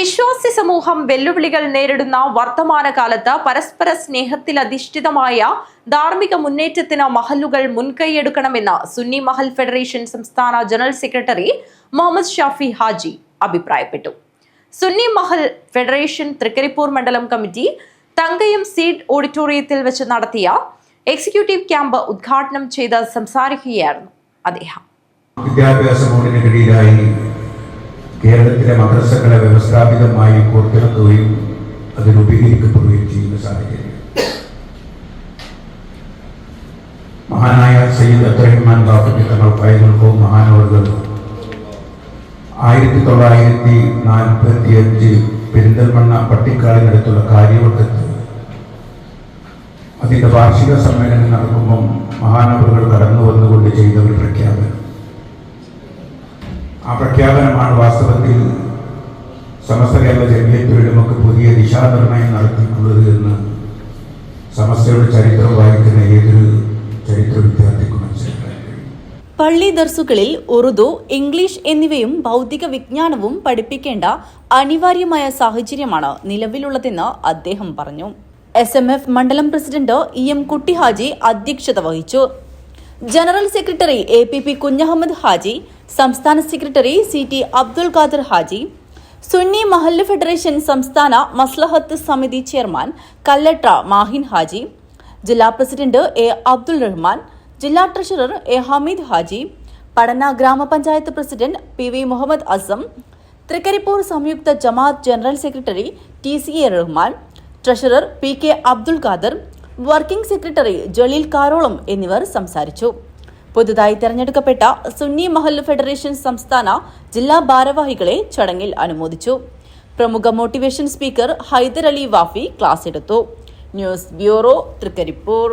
വിശ്വാസി സമൂഹം വെല്ലുവിളികൾ നേരിടുന്ന വർത്തമാനകാലത്ത് പരസ്പര സ്നേഹത്തിൽ അധിഷ്ഠിതമായ ധാർമ്മിക മുന്നേറ്റത്തിന് മഹലുകൾ മുൻകൈയെടുക്കണമെന്ന് സുന്നി മഹൽ ഫെഡറേഷൻ സംസ്ഥാന ജനറൽ സെക്രട്ടറി മുഹമ്മദ് ഷാഫി ഹാജി അഭിപ്രായപ്പെട്ടു. സുന്നി മഹൽ ഫെഡറേഷൻ തൃക്കരിപ്പൂർ മണ്ഡലം കമ്മിറ്റി തങ്കയം സീഡ് ഓഡിറ്റോറിയത്തിൽ വെച്ച് നടത്തിയ എക്സിക്യൂട്ടീവ് ക്യാമ്പ് ഉദ്ഘാടനം ചെയ്ത് സംസാരിക്കുകയായിരുന്നു അദ്ദേഹം. വിദ്യാഭ്യാസ ബോർഡിന് കീഴിലായി കേരളത്തിലെ മദ്രസകളെ വ്യവസ്ഥാപിതമായി കോർത്തിറക്കുകയും അത് രൂപീകരിക്കപ്പെടുകയും ചെയ്യുന്ന സാഹചര്യം. മഹാനായ സയ്യിദ് അബ്ദുറഹ്മാൻ ബാഫക്കി തങ്ങൾ പൈതൽക്കോ മഹാനവറുകൾ ആയിരത്തി തൊള്ളായിരത്തി നാൽപ്പത്തി അഞ്ച് പെരിന്തൽമണ്ണ പട്ടിക്കാടിനടുത്തുള്ള കാര്യവട്ടത്ത് അതിന്റെ വാർഷിക സമ്മേളനം നടക്കുമ്പം മഹാനവറുകൾ കടന്നു വന്നുകൊണ്ട് ചെയ്ത ഒരു പ്രഖ്യാപനം. ആ പ്രഖ്യാപനമാണ് വാസ്തവത്തിൽ സമസ്ത കേരള ജമിയത്തുകളിലുമൊക്കെ പുതിയ ദിശാനിർണയം നടത്തിയിട്ടുള്ളത് എന്ന് സമസ്തയുടെ ചരിത്രം വായിക്കുന്ന ഏതൊരു ചരിത്ര വിദ്യാർത്ഥിക്കും പള്ളി ദർസുകളിൽ ഉറുദു ഇംഗ്ലീഷ് എന്നിവയും ഭൗതിക വിജ്ഞാനവും പഠിപ്പിക്കേണ്ട അനിവാര്യമായ സാഹചര്യമാണ് നിലവിലുള്ളതെന്ന് അദ്ദേഹം പറഞ്ഞു. എസ് എം എഫ് മണ്ഡലം പ്രസിഡന്റ് ഇ എം കുട്ടിഹാജി അധ്യക്ഷത വഹിച്ചു. General secretary A P P Kunhahammed Haji സംസ്ഥാന secretary C T Abdul Khader Haji Sunni Mahal federation സംസ്ഥാന മസ്ലഹത്ത് സമിതി ചെയർമാൻ കല്ലട്ര മാഹിൻ ഹാജി ജില്ലാ പ്രസിഡന്റ് എ അബ്ദുൾ റഹ്മാൻ ജില്ലാ ട്രഷറർ എ ഹമീദ് ഹാജി പടന ഗ്രാമപഞ്ചായത്ത് president P V Muhammad Azam Trikaripur Samyukta Jamaat general secretary T C A Rahman treasurer P K Abdul Khader working secretary Jaleel Karolam എന്നിവർ സംസാരിച്ചു. പുതുതായി തെരഞ്ഞെടുക്കപ്പെട്ട Sunni Mahal federation സംസ്ഥാന ജില്ലാ ഭാരവാഹികളെ ചടങ്ങിൽ അനുമോദിച്ചു. പ്രമുഖ motivation speaker Haider Ali Wafi class എടുത്തു. News bureau Trikaripur.